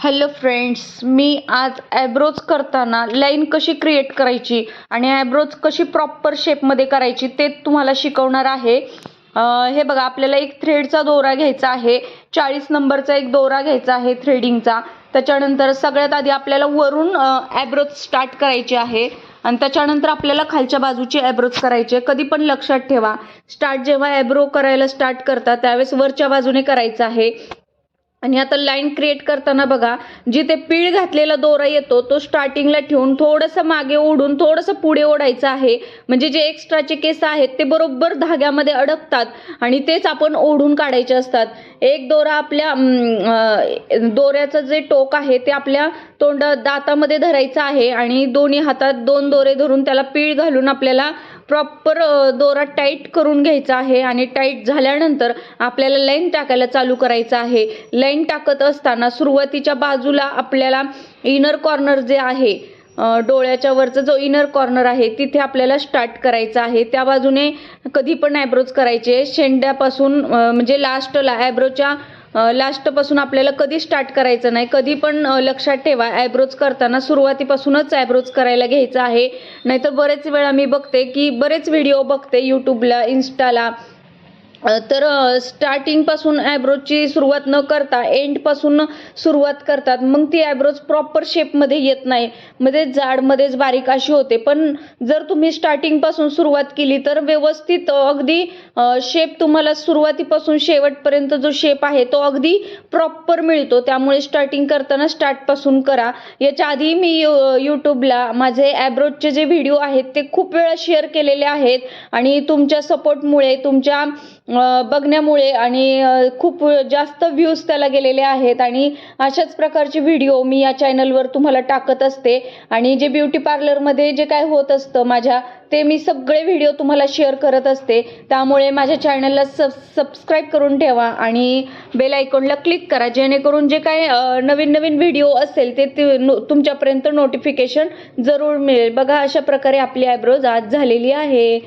Hello friends मी आज ॲब्रोज करताना line कशी क्रिएट करायची आणि ॲब्रोज कशी प्रॉपर शेपमध्ये करायची ते तुम्हाला शिकवणार आहे. हे बघा आपल्याला एक थ्रेडचा दोरा घ्यायचा आहे. चाळीस नंबरचा एक दोरा घ्यायचा आहे थ्रेडिंगचा त्याच्यानंतर सगळ्यात आधी आपल्याला वरून ॲब्रोज स्टार्ट करायची आहे. आणि त्याच्यानंतर आपल्याला खालच्या बाजूची ॲब्रोज करायची. कधी पण लक्षात ठेवा. स्टार्ट जेव्हा ॲब्रो करायला स्टार्ट करता त्यावेळेस वरच्या बाजूने करायचं आहे. आणि आता लाईन क्रिएट करताना बघा जिथे पीळ घातलेला दोरा येतो तो स्टार्टिंगला ठेवून थोडंसं मागे ओढून थोडंसं पुढे ओढायचं आहे. म्हणजे जे एक्स्ट्राचे केस आहेत ते बरोबर धाग्यामध्ये अडकतात आणि तेच आपण ओढून काढायचे असतात. एक दोरा आपल्या दोऱ्याचं जे टोक आहे ते आपल्या तोंड दातामध्ये धरायचं आहे आणि दोन्ही हातात दोन दोरे धरून त्याला पीळ घालून आपल्याला प्रॉपर दोरा टाईट करून घ्यायचा आहे आणि टाईट झाल्यानंतर आपल्याला लाईन टाकायला चालू करायचं आहे. लाईन टाकत असताना सुरुवातीच्या बाजूला आपल्याला इनर कॉर्नर जे आहे डोळ्याच्या वरचा जो इनर कॉर्नर आहे तिथे आपल्याला स्टार्ट करायचं आहे. त्या बाजूने कधी पण ॲब्रोज करायचे. शेंड्यापासून म्हणजे लास्टला ॲब्रोच्या लास्टपासून आपल्याला कधी स्टार्ट करायचं नाही कधी पण लक्षात ठेवा आयब्रोज करताना सुरुवातीपासूनच आयब्रोज करायला घ्यायचं आहे. नाहीतर बरेच वेळा मी बघते की बरेच व्हिडिओ बघते यूट्यूबला इन्स्टाला तर स्टार्टिंगपासून ॲब्रोजची सुरुवात न करता एंडपासून सुरुवात करतात. मग ती ॲब्रोज प्रॉपर शेपमध्ये येत नाही. मध्ये जाडमध्येच बारीक अशी होते. पण जर तुम्ही स्टार्टिंगपासून सुरुवात केली तर व्यवस्थित अगदी शेप तुम्हाला सुरुवातीपासून शेवटपर्यंत जो शेप आहे तो अगदी प्रॉपर मिळतो. त्यामुळे स्टार्टिंग करताना स्टार्टपासून करा. याच्या आधी मी यूट्यूबला माझे ॲब्रोजचे जे व्हिडिओ आहेत ते खूप वेळा शेअर केलेले आहेत. आणि तुमच्या सपोर्टमुळे तुमच्या बघण्यामुळे आणि खूप जास्त व्ह्यूज त्याला गेलेले आहेत आणि अशाच प्रकारचे व्हिडिओ मी या चॅनलवर तुम्हाला टाकत असते. आणि जे ब्युटी पार्लरमध्ये जे काय होत असतं माझ्या ते मी सगळे व्हिडिओ तुम्हाला शेअर करत असते. त्यामुळे माझ्या चॅनलला सब सबस्क्राईब करून ठेवा आणि बेल आयकॉनला क्लिक करा. जेणेकरून जे काय नवीन नवीन व्हिडिओ असेल ते नो- तुमच्यापर्यंत नोटिफिकेशन जरूर मिळेल. बघा अशा प्रकारे आपली आयब्रोज आज झालेली आहे.